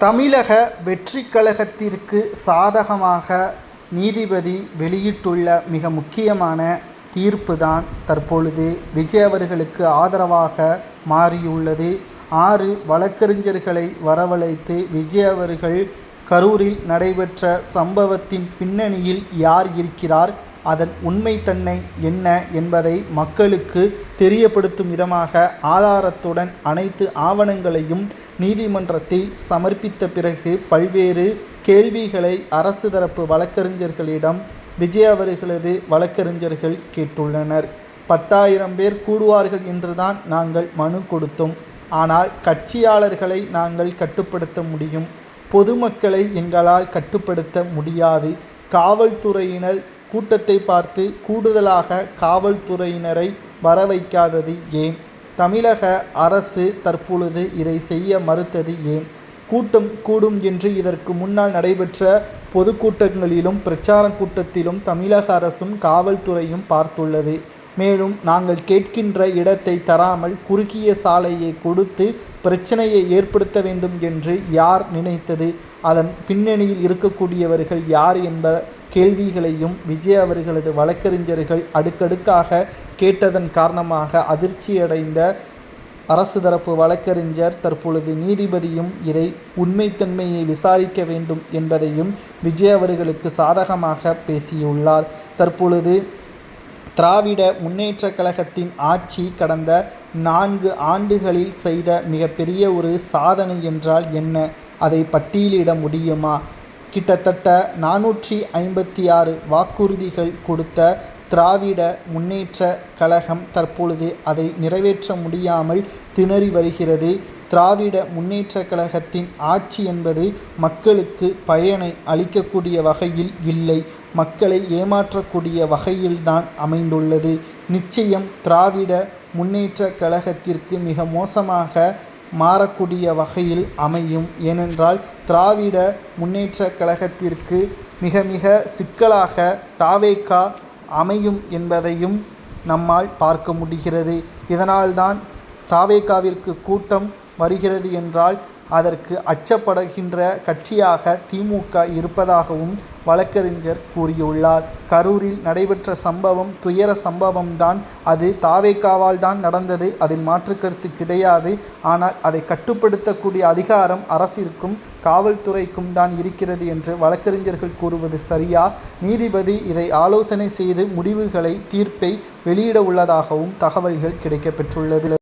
தமிழக வெற்றி கழகத்திற்கு சாதகமாக நீதிபதி வெளியிட்டுள்ள மிக முக்கியமான தீர்ப்பு தான் தற்பொழுது விஜய் அவர்களுக்கு ஆதரவாக மாறியுள்ளது. ஆறு வழக்கறிஞர்களை வரவழைத்து விஜய் அவர்கள் கரூரில் நடைபெற்ற சம்பவத்தின் பின்னணியில் யார் இருக்கிறார் அதன் உண்மைத்தன்மை என்ன என்பதை மக்களுக்கு தெரியப்படுத்தும் விதமாக ஆதாரத்துடன் அனைத்து ஆவணங்களையும் நீதிமன்றத்தில் சமர்ப்பித்த பிறகு பல்வேறு கேள்விகளை அரசு தரப்பு வழக்கறிஞர்களிடம் விஜய் அவர்களது வழக்கறிஞர்கள் கேட்டுள்ளனர். பத்தாயிரம் பேர் கூடுவார்கள் என்றுதான் நாங்கள் மனு கொடுத்தோம். ஆனால் கட்சியாளர்களை நாங்கள் கட்டுப்படுத்த முடியும். பொதுமக்களை எங்களால் கட்டுப்படுத்த முடியாது. காவல்துறையினர் கூட்டத்தை பார்த்து கூடுதலாக காவல்துறையினரை வர வைக்காதது ஏன்? தமிழக அரசு தற்பொழுது இதை செய்ய மறுத்தது ஏன்? கூட்டம் கூடும் என்று இதற்கு முன்னால் நடைபெற்ற பொதுக்கூட்டங்களிலும் பிரச்சார கூட்டத்திலும் தமிழக அரசும் காவல்துறையும் பார்த்துள்ளது. மேலும் நாங்கள் கேட்கின்ற இடத்தை தராமல் குறுகிய சாலையை கொடுத்து பிரச்சனையை ஏற்படுத்த வேண்டும் என்று யார் நினைத்தது? அதன் பின்னணியில் இருக்கக்கூடியவர்கள் யார் என்ப கேள்விகளையும் விஜய் அவர்களது வழக்கறிஞர்கள் அடுக்கடுக்காக கேட்டதன் காரணமாக அதிர்ச்சியடைந்த அரசு தரப்பு வழக்கறிஞர் தற்பொழுது நீதிபதியும் இதை உண்மைத்தன்மையை விசாரிக்க வேண்டும் என்பதையும் விஜய் அவர்களுக்கு சாதகமாக பேசியுள்ளார். தற்பொழுது திராவிட முன்னேற்ற கழகத்தின் ஆட்சி கடந்த நான்கு ஆண்டுகளில் செய்த மிகப்பெரிய ஒரு சாதனை என்றால் என்ன? அதை பட்டியலிட முடியுமா? கிட்டத்தட்ட நானூற்றி ஐம்பத்தி ஆறு வாக்குறுதிகள் கொடுத்த திராவிட முன்னேற்ற கழகம் தற்பொழுது அதை நிறைவேற்ற முடியாமல் திணறி வருகிறது. திராவிட முன்னேற்ற கழகத்தின் ஆட்சி என்பது மக்களுக்கு பயனை அளிக்கக்கூடிய வகையில் இல்லை. மக்களை ஏமாற்றக்கூடிய வகையில்தான் அமைந்துள்ளது. நிச்சயம் திராவிட முன்னேற்ற கழகத்திற்கு மிக மோசமாக மாறக்கூடிய வகையில் அமையும். ஏனென்றால் திராவிட முன்னேற்ற கழகத்திற்கு மிக மிக சிக்கலாக தாவேக்கா அமையும் என்பதையும் நம்மால் பார்க்க முடிகிறது. இதனால்தான் தாவேக்காவிற்கு கூட்டம் வருகிறது என்றால் அதற்கு அச்சப்படுகின்ற கட்சியாக திமுக இருப்பதாகவும் வழக்கறிஞர் கூறியுள்ளார். கரூரில் நடைபெற்ற சம்பவம் துயர சம்பவம்தான். அது தாவேக்காவால் தான் நடந்தது. அதில் மாற்றுக்கருத்து கிடையாது. ஆனால் அதை கட்டுப்படுத்தக்கூடிய அதிகாரம் அரசிற்கும் காவல்துறைக்கும் தான் இருக்கிறது என்று வழக்கறிஞர்கள் கூறுவது சரியா? நீதிபதி இதை ஆலோசனை செய்து முடிவுகளை தீர்ப்பை வெளியிட உள்ளதாகவும் தகவல்கள் கிடைக்கப்பெற்றுள்ளது.